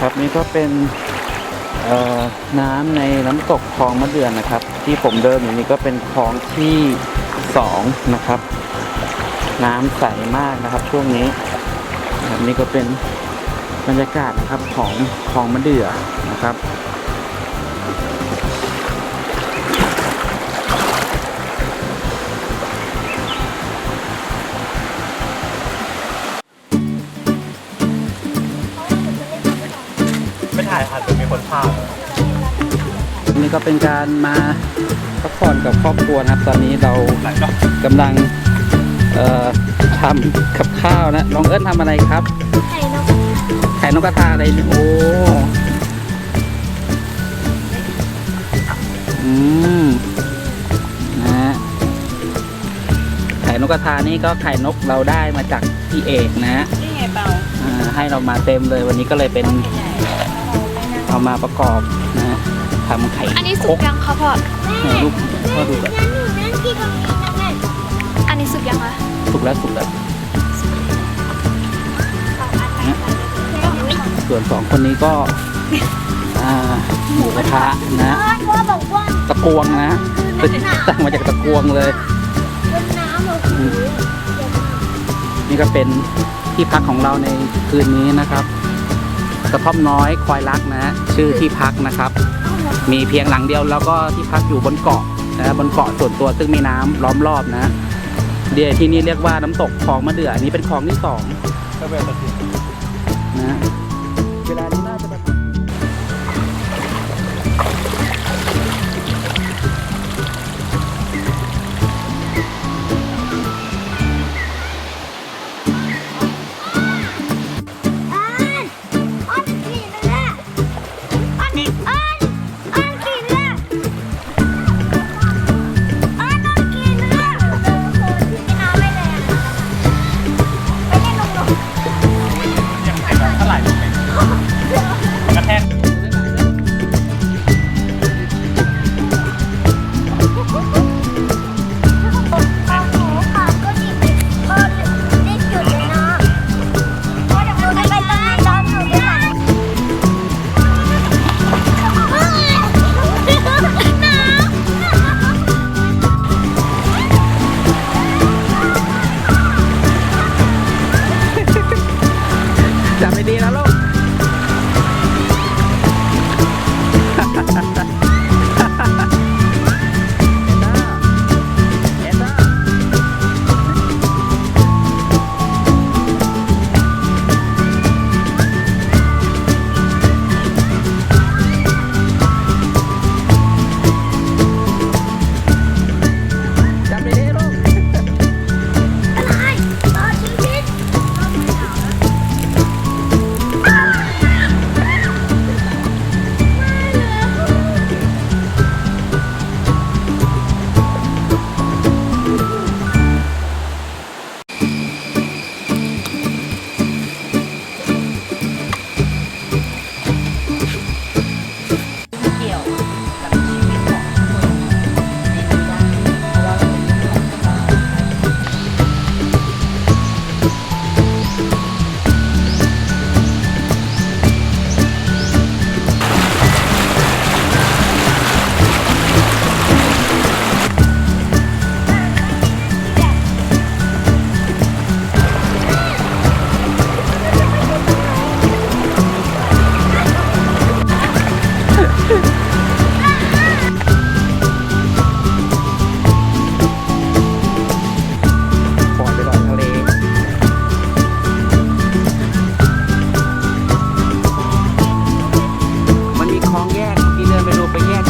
ครับนี่ก็เป็นน้ำในน้ำตกคลองมะเดื่อนนะครับ ที่ผมเดินอยู่นี่ก็เป็นคลองที่สองนะครับ น้ำใสมากนะครับ ช่วงนี้ครับนี่ก็เป็นบรรยากาศนะครับของคลองมะเดื่อนะครับายอาจจะมีคนพานี่ก็เป็นการมาพักผ่อนกับครอบครัวนะครับ ตอนนี้เราหลังจากกำลังเอ่อทำกับข้าวนะน้องเอิญทำอะไรครับไข่นกไข่นกกระทาอะไรเนี่ยโอ้อืมนะฮะไข่นกกระทานี่ก็ไข่นกเราได้มาจากพี่เอกนะฮะนี่ไงเปล่าอ่าให้เรามาเต็มเลยวันนี้ก็เลยเป็น เอามาประกอบนะฮะทำไข่อันนี้คสุกกยังคะพ่อเออลูกพ่อดูแบบงั้นหนูนั่งที่ตรงนี้นะแม่อันนี้สุกยังคะสุกแล้วสุกแล้วส่วนสองคนนี้ก็อ่าหมูกระทะนะพ่อบอกว่าตะกวงนะเป็นสั่งมาจากตะกวงเลยเป็นน้ำเหรอคือนี่ก็เป็นที่พักของเราในคืนนี้นะครับ กระท่อมน้อยควายรักนะฮะชื่อที่พักนะครับ มีเพียงหลังเดียวแล้วก็ที่พักอยู่บนเกาะนะบนเกาะส่วนตัวซึ่งมีน้ำล้อมรอบนะเดี๋ยวที่นี่เรียกว่าน้ำตกคลองมะเดื่ออันนี้เป็นคลองที่สองก็เป็นตะกี้นะเวลานี้ องแยกที่เดินไปรูไปแยก